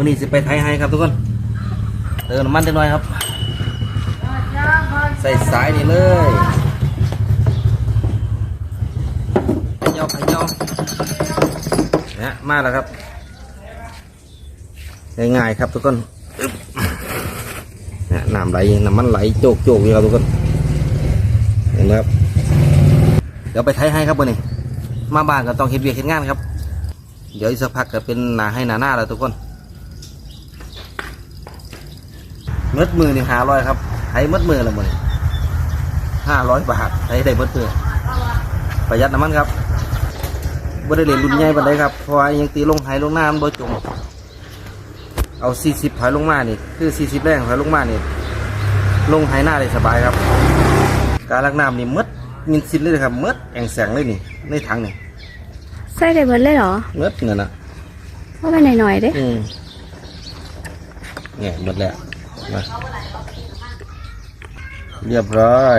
มือนี้สิไปไทยให้ครับทุกคนเติมน้ำมันจักหน่อยครับ ใส่สายนี่เลยขยอขยอนะมาแล้วครับ ง่ายๆครับทุกคนนะน้ำไหลน้ำมันไหลโจกโจกๆอยู่ครับทุกคนเห็นไหมครับเดี๋ยวไปไทยให้ครับวันนี้ มาบ้านก็ต้องเห็นเวียกเห็นงานครับ เดี๋ยวอีกสักพักก็เป็นหนาให้หนาหน้าแล้วทุกคนเมดมือนี่หาร้อยครับไทยเมดมือละมือห้าร้อยบาทไทยได้เมดมือประหยัดน้ำมันครับบ่ได้เรียนรุ่นใหญ่ปานใดครับเพราะว่ายังตีลงไหลงหน้ามันบ่จมเอาสี่สิบถอยลงมานี่คือสี่สิบแรงถอยลงมานี่ลงไหหน้าได้สบายครับ การลักน้ำนี่หมดมินซินเลยครับหมดแองแสงเลยนี่ในถังนี่ใส่ได้เบิดเลยเหรอหมดนั่นนะว่าไปหน่อยๆเด้อืมเนี่ยหมดแล้วมา เรียบร้อย